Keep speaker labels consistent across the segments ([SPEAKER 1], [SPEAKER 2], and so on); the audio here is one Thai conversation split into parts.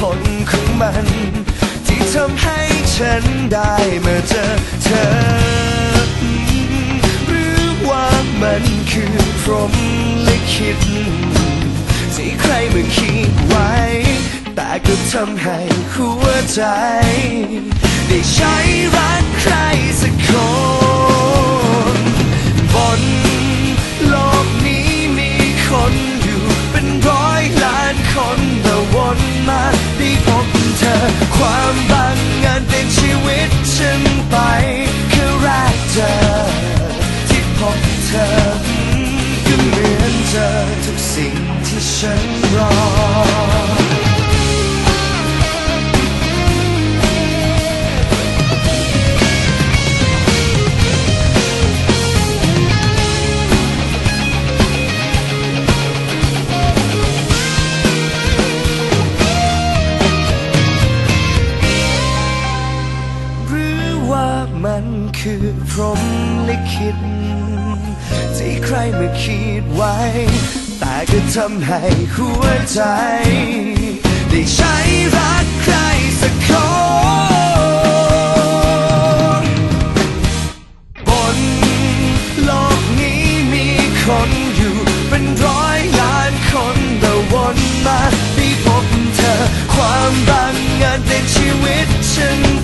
[SPEAKER 1] ผลของมัน ที่ทำให้ฉันได้มาเจอเธอ หรือว่ามันคือพรหมลิขิตที่ใครมาคิดไว้ แต่ก็ทำให้หัวใจ ได้ใช้รักใครสักคนบนโลกนี้มีคนอยู่เป็นร้อยล้านคนแต่วนมา ที่คิดไว้ แต่ก็ทำให้หัวใจ ได้ใช้รักใครสักคนบนโลกนี้มีคนอยู่เป็นร้อยล้านคนแต่วนมาได้พบเธอ ความบังเอิญเป็นชีวิตฉัน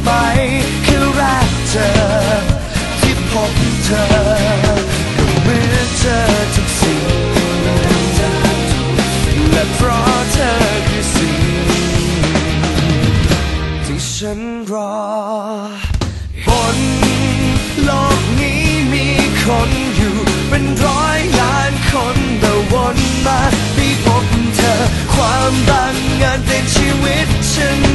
[SPEAKER 1] คนอยู่เป็นร้อยล้านคนแต่วนมาไม่พบเธอ ความบางงานเต็มชีวิตฉัน